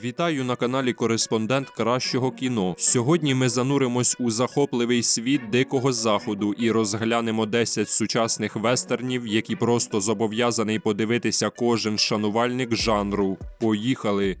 Вітаю на каналі Кореспондент Кращого кіно. Сьогодні ми зануримось у захопливий світ дикого заходу і розглянемо 10 сучасних вестернів, які просто зобов'язаний подивитися кожен шанувальник жанру. Поїхали!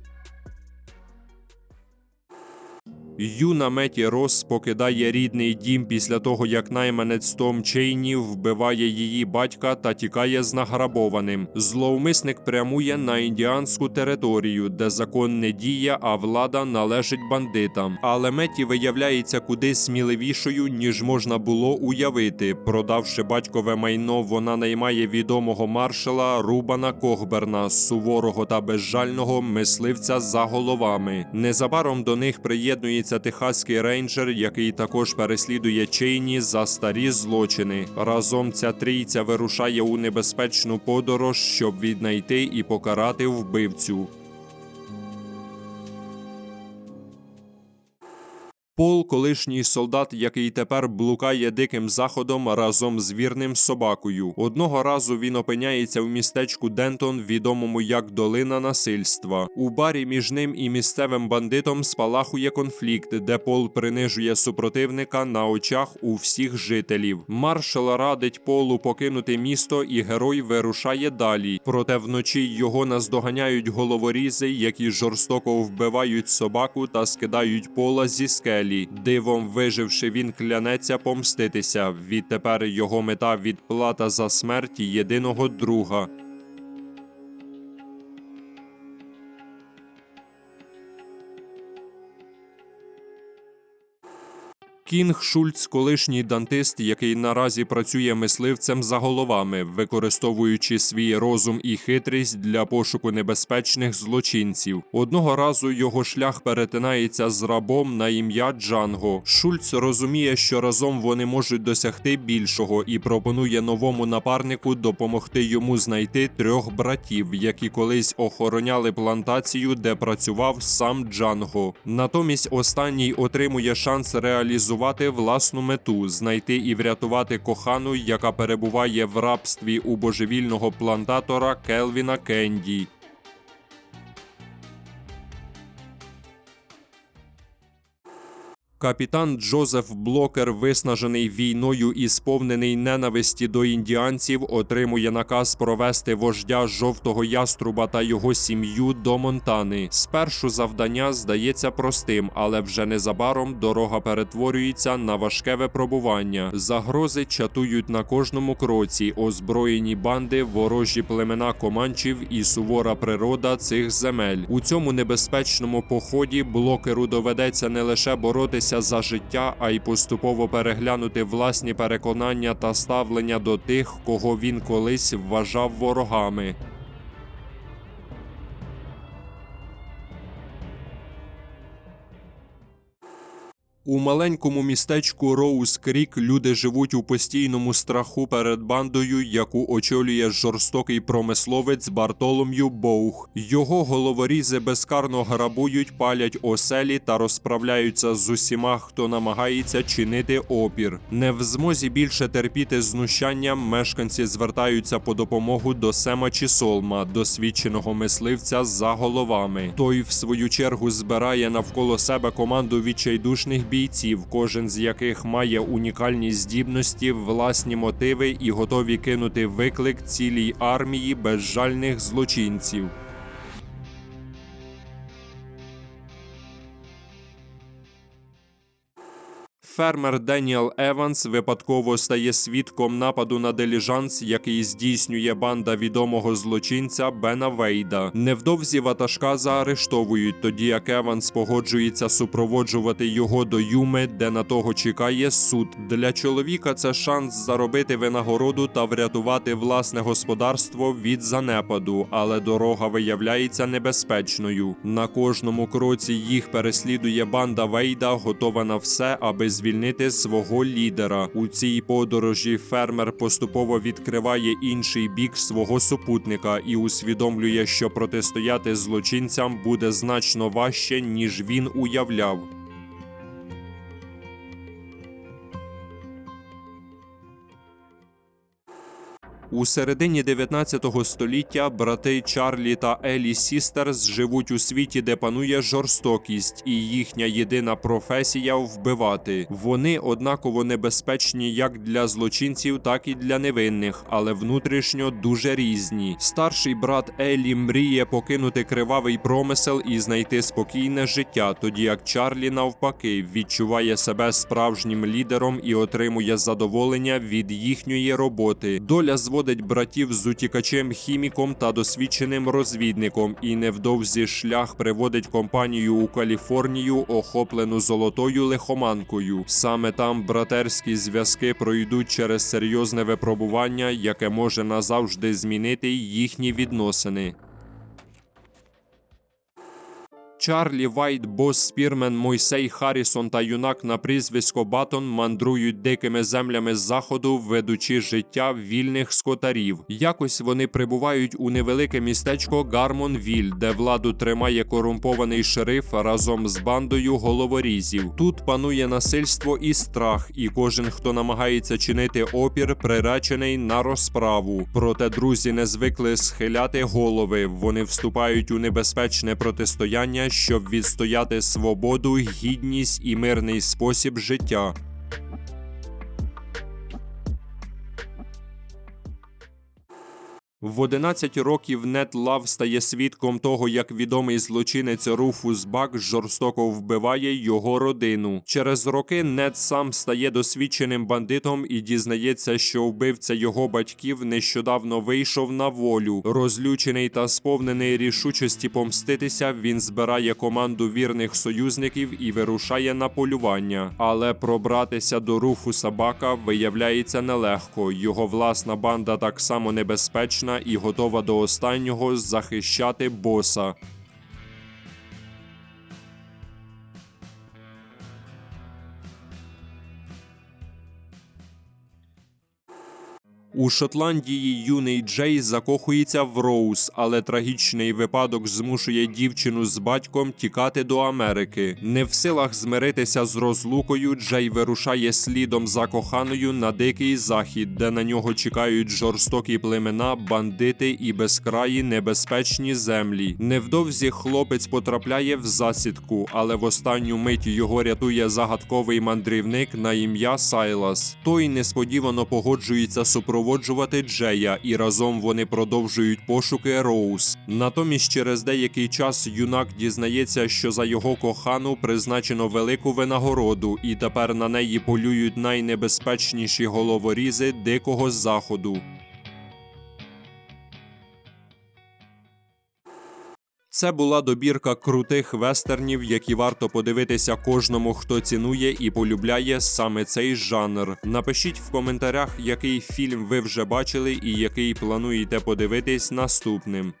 Юна Меті Рос покидає рідний дім після того, як найманець Том Чейні вбиває її батька та тікає з награбованим. Зловмисник прямує на індіанську територію, де закон не діє, а влада належить бандитам. Але Меті виявляється куди сміливішою, ніж можна було уявити. Продавши батькове майно, вона наймає відомого маршала Рубана Кохберна, суворого та безжального мисливця за головами. Незабаром до них приєднується техаський рейнджер, який також переслідує Чейні за старі злочини. Разом ця трійця вирушає у небезпечну подорож, щоб віднайти і покарати вбивцю. Пол, колишній солдат, який тепер блукає диким заходом разом з вірним собакою. Одного разу він опиняється в містечку Дентон, відомому як Долина насильства. У барі між ним і місцевим бандитом спалахує конфлікт, де Пол принижує супротивника на очах у всіх жителів. Маршал радить Полу покинути місто, і герой вирушає далі. Проте вночі його наздоганяють головорізи, які жорстоко вбивають собаку та скидають пола зі скелі. Дивом виживши, він клянеться помститися. Відтепер його мета відплата за смерть єдиного друга. Кінг Шульц, колишній дантист, який наразі працює мисливцем за головами, використовуючи свій розум і хитрість для пошуку небезпечних злочинців. Одного разу його шлях перетинається з рабом на ім'я Джанго. Шульц розуміє, що разом вони можуть досягти більшого, і пропонує новому напарнику допомогти йому знайти трьох братів, які колись охороняли плантацію, де працював сам Джанго. Натомість останній отримує шанс реалізувати власну мету знайти і врятувати кохану, яка перебуває в рабстві у божевільного плантатора Келвіна Кенді. Капітан Джозеф Блокер, виснажений війною і сповнений ненависті до індіанців, отримує наказ провести вождя жовтого яструба та його сім'ю до Монтани. Спершу завдання здається простим, але вже незабаром дорога перетворюється на важке випробування. Загрози чатують на кожному кроці, озброєні банди, ворожі племена команчів і сувора природа цих земель. У цьому небезпечному поході блокеру доведеться не лише боротися за життя, а й поступово переглянути власні переконання та ставлення до тих, кого він колись вважав ворогами. У маленькому містечку Роуз Крік люди живуть у постійному страху перед бандою, яку очолює жорстокий промисловець Бартолом'ю Боух. Його головорізи безкарно грабують, палять оселі та розправляються з усіма, хто намагається чинити опір. Не в змозі більше терпіти знущання, мешканці звертаються по допомогу до Сема Чісолма, досвідченого мисливця за головами. Той, в свою чергу, збирає навколо себе команду відчайдушних бійців, кожен з яких має унікальні здібності, власні мотиви і готові кинути виклик цілій армії безжальних злочинців. Фермер Деніел Еванс випадково стає свідком нападу на диліжанс, який здійснює банда відомого злочинця Бена Вейда. Невдовзі ватажка заарештовують, тоді як Еванс погоджується супроводжувати його до Юми, де на того чекає суд. Для чоловіка це шанс заробити винагороду та врятувати власне господарство від занепаду, але дорога виявляється небезпечною. На кожному кроці їх переслідує банда Вейда, готова на все, аби звільнити свого лідера. У цій подорожі фермер поступово відкриває інший бік свого супутника і усвідомлює, що протистояти злочинцям буде значно важче, ніж він уявляв. У середині 19 століття брати Чарлі та Елі Сістерс живуть у світі, де панує жорстокість, і їхня єдина професія вбивати. Вони однаково небезпечні як для злочинців, так і для невинних, але внутрішньо дуже різні. Старший брат Елі мріє покинути кривавий промисел і знайти спокійне життя, тоді як Чарлі навпаки відчуває себе справжнім лідером і отримує задоволення від їхньої роботи. Доля зводить братів з утікачем хіміком та досвідченим розвідником, і невдовзі шлях приводить компанію у Каліфорнію, охоплену золотою лихоманкою. Саме там братерські зв'язки пройдуть через серйозне випробування, яке може назавжди змінити їхні відносини. Чарлі Вайт, бос спірмен Мойсей Харрісон та юнак на прізвисько Батон мандрують дикими землями з заходу, ведучи життя вільних скотарів. Якось вони прибувають у невелике містечко Гармонвіль, де владу тримає корумпований шериф разом з бандою головорізів. Тут панує насильство і страх, і кожен, хто намагається чинити опір, приречений на розправу. Проте друзі не звикли схиляти голови. Вони вступають у небезпечне протистояння щоб відстояти свободу, гідність і мирний спосіб життя. В 11 років Нет Лав стає свідком того, як відомий злочинець Руфус Бак жорстоко вбиває його родину. Через роки Нет сам стає досвідченим бандитом і дізнається, що вбивця його батьків нещодавно вийшов на волю. Розлючений та сповнений рішучості помститися, він збирає команду вірних союзників і вирушає на полювання. Але пробратися до Руфуса Бака виявляється нелегко. Його власна банда так само небезпечна і готова до останнього захищати боса. У Шотландії юний Джей закохується в Роуз, але трагічний випадок змушує дівчину з батьком тікати до Америки. Не в силах змиритися з розлукою, Джей вирушає слідом за коханою на дикий захід, де на нього чекають жорстокі племена, бандити і безкраї небезпечні землі. Невдовзі хлопець потрапляє в засідку, але в останню мить його рятує загадковий мандрівник на ім'я Сайлас. Той несподівано погоджується супроводжувати Джея, і разом вони продовжують пошуки Роуз. Натомість, через деякий час юнак дізнається, що за його кохану призначено велику винагороду, і тепер на неї полюють найнебезпечніші головорізи дикого заходу. Це була добірка крутих вестернів, які варто подивитися кожному, хто цінує і полюбляє саме цей жанр. Напишіть в коментарях, який фільм ви вже бачили і який плануєте подивитись наступним.